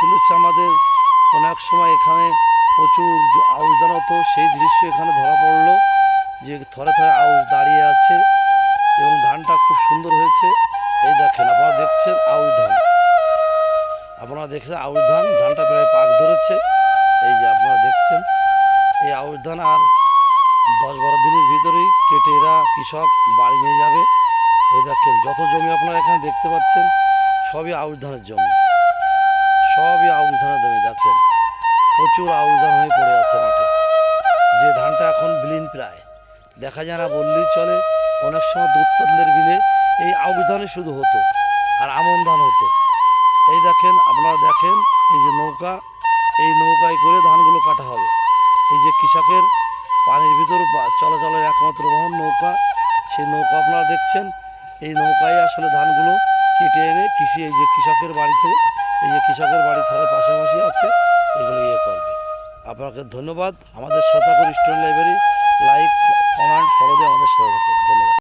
তুলেছে আমাদের। কোনো এক সময় এখানে প্রচুর আউশ ধান হতো। সেই দৃশ্য এখানে ধরা পড়ল যে থরে থরে আউশ দাঁড়িয়ে আছে এবং ধানটা খুব সুন্দর হয়েছে। এই দেখেন, আপনারা দেখছেন আউশ ধান। আপনারা দেখছেন আউশ ধান, ধানটা প্রায় পাক ধরেছে। এই যে আপনারা দেখছেন, এই আউশ ধান আর দশ বারো দিনের ভিতরেই কেটে এরা কৃষক বাড়ি নিয়ে যাবে। ওই দেখেন, যত জমি আপনারা এখানে দেখতে পাচ্ছেন, সবই আউশ ধানের জমি। ধানের জমি দেখেন। প্রচুর আউশ ধান হয়ে পড়ে আছে মাঠে। যে ধানটা এখন বিলীন প্রায়। দেখা যায় না বললেই চলে, অনেক সময় দুধ পাতলের বিলে এই আউশ ধানই শুধু হতো আর আমন ধান হতো। এই দেখেন, আপনারা দেখেন, এই যে নৌকা, এই নৌকায় করে ধানগুলো কাটা হবে। এই যে কৃষকের পানির ভিতর চলাচলের একমাত্র বহন নৌকা, সেই নৌকা আপনারা দেখছেন। এই নৌকায় আসলে ধানগুলো কেটে এনে কৃষি, এই যে কৃষকের বাড়িতে এই যে কৃষকের বাড়ি থাকার পাশাপাশি আছে, এগুলো ইয়ে করবে। আপনাকে ধন্যবাদ। আমাদের শতাকর student library, like, comment follow দিয়ে আমাদের সাথে ধন্যবাদ।